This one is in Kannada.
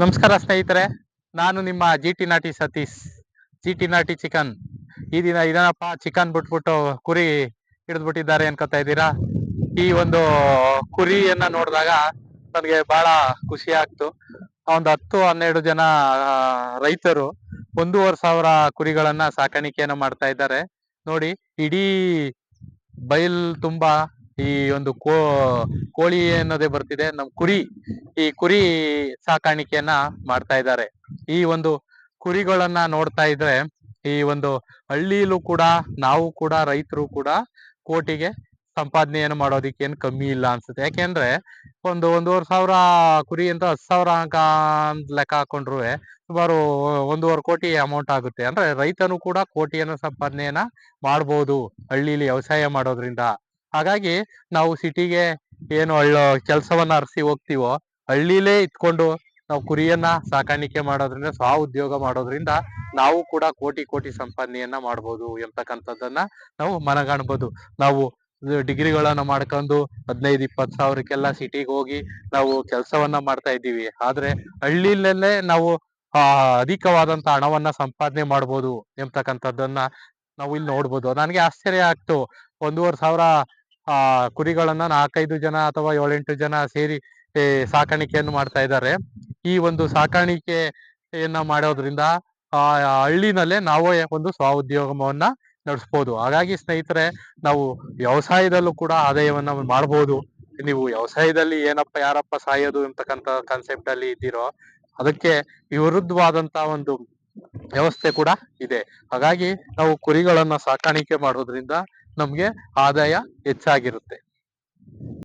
ನಮಸ್ಕಾರ ಸ್ನೇಹಿತರೆ, ನಾನು ನಿಮ್ಮ ಜಿ ಟಿ ನಾಟಿ ಸತೀಶ್ ಜಿ ಟಿ ನಾಟಿ ಚಿಕನ್. ಈ ದಿನ ಇದೇನಪ್ಪ, ಚಿಕನ್ ಬಿಟ್ಬಿಟ್ಟು ಕುರಿ ಹಿಡಿದ್ಬಿಟ್ಟಿದ್ದಾರೆ ಅನ್ಕೋತಾ ಇದ್ದೀರಾ? ಈ ಒಂದು ಕುರಿಯನ್ನ ನೋಡಿದಾಗ ನನಗೆ ಬಹಳ ಖುಷಿ ಆಗ್ತು. ಒಂದು ಹತ್ತು, ಹನ್ನೆರಡು ಜನ ರೈತರು ಒಂದೂವರೆ ಸಾವಿರ ಕುರಿಗಳನ್ನ ಸಾಕಾಣಿಕೆಯನ್ನ ಮಾಡ್ತಾ ಇದ್ದಾರೆ. ನೋಡಿ, ಇಡೀ ಬೈಲ್ ತುಂಬಾ ಈ ಒಂದು ಕೋ, ಕೋಳಿ ಅನ್ನೋದೇ ಬರ್ತಿದೆ. ನಮ್ ಕುರಿ, ಈ ಕುರಿ ಸಾಕಾಣಿಕೆಯನ್ನ ಮಾಡ್ತಾ ಇದ್ದಾರೆ. ಈ ಒಂದು ಕುರಿಗಳನ್ನ ನೋಡ್ತಾ ಇದ್ರೆ, ಈ ಒಂದು ಹಳ್ಳಿಲೂ ಕೂಡ, ನಾವು ಕೂಡ, ರೈತರು ಕೂಡ ಕೋಟಿಗೆ ಸಂಪಾದನೆಯನ್ನು ಮಾಡೋದಿಕ್ಕೆ ಏನು ಕಮ್ಮಿ ಇಲ್ಲ ಅನ್ಸುತ್ತೆ. ಯಾಕೆಂದ್ರೆ, ಒಂದು ಒಂದೂವರೆ ಸಾವಿರ ಕುರಿ ಅಂತ ಹತ್ತು ಸಾವಿರ ಅಂಕ ಲೆಕ್ಕ ಹಾಕೊಂಡ್ರು, ಸುಮಾರು ಒಂದೂವರೆ ಕೋಟಿ ಅಮೌಂಟ್ ಆಗುತ್ತೆ. ಅಂದ್ರೆ ರೈತನು ಕೂಡ ಕೋಟಿಯನ್ನು ಸಂಪಾದನೆಯನ್ನ ಮಾಡ್ಬೋದು ಹಳ್ಳಿಲಿ, ವ್ಯವಸಾಯ ಮಾಡೋದ್ರಿಂದ. ಹಾಗಾಗಿ ನಾವು ಸಿಟಿಗೆ ಏನು ಹಳ್ಳ, ಕೆಲಸವನ್ನ ಅರಸಿ ಹೋಗ್ತೀವೋ, ಹಳ್ಳಿಲೇ ಇದ್ಕೊಂಡು ನಾವು ಕುರಿಯನ್ನ ಸಾಕಾಣಿಕೆ ಮಾಡೋದ್ರಿಂದ, ಸ್ವ ಉದ್ಯೋಗ ಮಾಡೋದ್ರಿಂದ ನಾವು ಕೂಡ ಕೋಟಿ ಕೋಟಿ ಸಂಪಾದನೆಯನ್ನ ಮಾಡ್ಬೋದು ಎಂತಕ್ಕಂಥದ್ದನ್ನ ನಾವು ಮನಗಾಣ್ಬೋದು. ನಾವು ಡಿಗ್ರಿಗಳನ್ನ ಮಾಡ್ಕೊಂಡು ಹದಿನೈದು, ಇಪ್ಪತ್ತು ಸಾವಿರಕ್ಕೆಲ್ಲ ಸಿಟಿಗೆ ಹೋಗಿ ನಾವು ಕೆಲಸವನ್ನ ಮಾಡ್ತಾ ಇದ್ದೀವಿ. ಆದ್ರೆ ಹಳ್ಳಿಲಲ್ಲೇ ನಾವು, ಆ, ಅಧಿಕವಾದಂತ ಹಣವನ್ನ ಸಂಪಾದನೆ ಮಾಡ್ಬೋದು ಎಂತಕ್ಕಂಥದ್ದನ್ನ ನಾವು ಇಲ್ಲಿ ನೋಡ್ಬೋದು. ನನಗೆ ಆಶ್ಚರ್ಯ ಆಗ್ತು. ಒಂದೂವರೆ ಸಾವಿರ ಕುರಿಗಳನ್ನ ನಾಲ್ಕೈದು ಜನ ಅಥವಾ ಏಳೆಂಟು ಜನ ಸೇರಿ ಸಾಕಾಣಿಕೆಯನ್ನು ಮಾಡ್ತಾ ಇದ್ದಾರೆ. ಈ ಒಂದು ಸಾಕಾಣಿಕೆಯನ್ನ ಮಾಡೋದ್ರಿಂದ, ಆ, ಹಳ್ಳಿನಲ್ಲೇ ನಾವೇ ಒಂದು ಸ್ವ ಉದ್ಯೋಗವನ್ನ ನಡೆಸ್ಬೋದು. ಹಾಗಾಗಿ ಸ್ನೇಹಿತರೆ, ನಾವು ವ್ಯವಸಾಯದಲ್ಲೂ ಕೂಡ ಆದಾಯವನ್ನ ಮಾಡ್ಬೋದು. ನೀವು ವ್ಯವಸಾಯದಲ್ಲಿ ಏನಪ್ಪ, ಯಾರಪ್ಪ ಸಾಯೋದು ಅಂತಕ್ಕಂಥ ಕಾನ್ಸೆಪ್ಟ್ ಅಲ್ಲಿ ಇದ್ದೀರೋ, ಅದಕ್ಕೆ ವಿರುದ್ಧವಾದಂತ ಒಂದು ವ್ಯವಸ್ಥೆ ಕೂಡ ಇದೆ. ಹಾಗಾಗಿ ನಾವು ಕುರಿಗಳನ್ನ ಸಾಕಾಣಿಕೆ ಮಾಡೋದ್ರಿಂದ ನಮ್ಗೆ ಆದಾಯ ಹೆಚ್ಚಾಗಿರುತ್ತೆ.